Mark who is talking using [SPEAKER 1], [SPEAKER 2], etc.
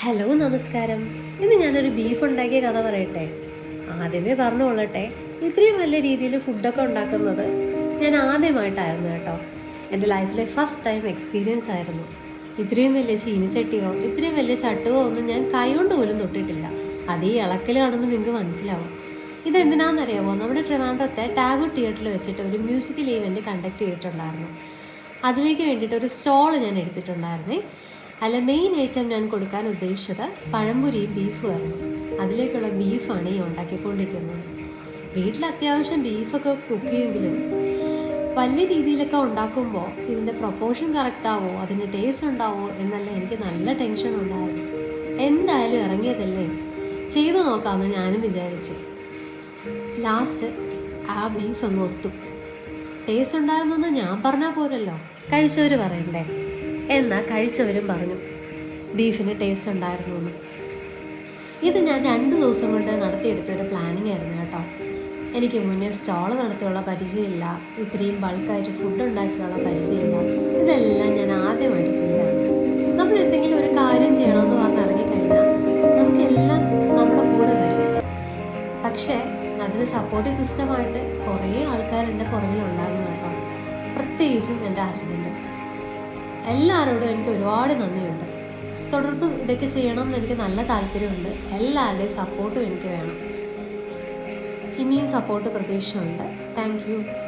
[SPEAKER 1] Hello നമസ്കാരം. ഇന്ന് ഞാനൊരു ബീഫ് ഉണ്ടാക്കിയ കഥ പറയട്ടെ? ആദ്യമേ പറഞ്ഞുകൊള്ളട്ടെ ഇത്രയും വലിയ രീതിയിൽ ഫുഡൊക്കെ ഉണ്ടാക്കുന്നത് ഞാൻ ആദ്യമായിട്ടായിരുന്നു കേട്ടോ. എന്റെ ലൈഫിലെ ഫസ്റ്റ് ടൈം എക്സ്പീരിയൻസ് ആയിരുന്നു. ഇത്രയും വലിയ ചീനിച്ചട്ടിയോ ഇത്രയും വലിയ ചട്ടുകോ ഒന്നും ഞാൻ കൈകൊണ്ട് പോലും തൊട്ടിട്ടില്ല. അത് ഈ ഇളക്കൽ കാണുമ്പോൾ നിങ്ങൾക്ക് മനസ്സിലാവും. ഇതെന്തിനാണെന്നറിയാമോ നമ്മുടെ ട്രിവാൻഡ്രത്തെ ടാഗോ തിയേറ്ററിൽ വെച്ചിട്ട് ഒരു മ്യൂസിക്കൽ ഈവന്റ് കണ്ടക്ട് ചെയ്തിട്ടുണ്ടായിരുന്നു. അതിലേക്ക് വേണ്ടിയിട്ട് ഒരു സ്റ്റോൾ ഞാൻ എടുത്തിട്ടുണ്ടായിരുന്നേ. അല്ല മെയിൻ ഐറ്റം ഞാൻ കൊടുക്കാൻ ഉദ്ദേശിച്ചത് പഴംപൊരിയും ബീഫുമായിരുന്നു അതിലേക്കുള്ള ബീഫാണ് ഈ ഉണ്ടാക്കിക്കൊണ്ടിരിക്കുന്നത്. വീട്ടിൽ അത്യാവശ്യം ബീഫൊക്കെ കുക്ക് ചെയ്യുമെങ്കിലും വലിയ രീതിയിലൊക്കെ ഉണ്ടാക്കുമ്പോൾ ഇതിന്റെ പ്രൊപ്പോർഷൻ കറക്റ്റ് ആവോ അതിന്റെ ടേസ്റ്റ് ഉണ്ടാവോ എന്നല്ല എനിക്ക് നല്ല ടെൻഷൻ ഉണ്ടായിരുന്നു എന്തായാലും ഇറങ്ങിയതല്ലേ? ചെയ്തു നോക്കാമെന്ന് ഞാനും വിചാരിച്ചു. ലാസ്റ്റ് ആ ബീഫ് അങ്ങ് ഒത്തു. ടേസ്റ്റ് ഉണ്ടായിരുന്നെന്ന് ഞാൻ പറഞ്ഞാൽ പോരല്ലോ. കഴിച്ചവർ പറയണ്ടേ? എന്നാൽ കഴിച്ചവരും പറഞ്ഞു. ബീഫിന് ടേസ്റ്റ് ഉണ്ടായിരുന്നു എന്ന് ഇത് ഞാൻ രണ്ട് ദിവസം കൊണ്ട് നടത്തിയെടുത്ത ഒരു പ്ലാനിങ് ആയിരുന്നു കേട്ടോ. എനിക്ക് മുന്നേ സ്റ്റോൾ നടത്തിയുള്ള പരിചയമില്ല. ഇത്രയും ബൾക്കായിട്ട് ഫുഡ് ഉണ്ടാക്കിയുള്ള പരിചയമില്ല. ഇതെല്ലാം ഞാൻ ആദ്യമായിട്ട് ചെയ്തതാണ്. നമ്മൾ എന്തെങ്കിലും ഒരു കാര്യം ചെയ്യണമെന്ന് പറഞ്ഞ് നമുക്കെല്ലാം നമ്മുടെ കൂടെ വരും. പക്ഷേ അതിന് സപ്പോർട്ടീവ് സിസ്റ്റമായിട്ട് കുറേ ആൾക്കാർ എന്റെ പുറകിലുണ്ടായിരുന്നു കേട്ടോ. പ്രത്യേകിച്ചും എന്റെ ഹസ്ബൻഡ് എല്ലാവരോടും എനിക്ക് ഒരുപാട് നന്ദിയുണ്ട്. തുടർന്നും ഇതൊക്കെ ചെയ്യണം എന്ന് എനിക്ക് നല്ല താല്പര്യമുണ്ട്. എല്ലാവരുടെയും സപ്പോർട്ടും എനിക്ക് വേണം. ഇനിയും സപ്പോർട്ട് പ്രതീക്ഷയുണ്ട്. Thank you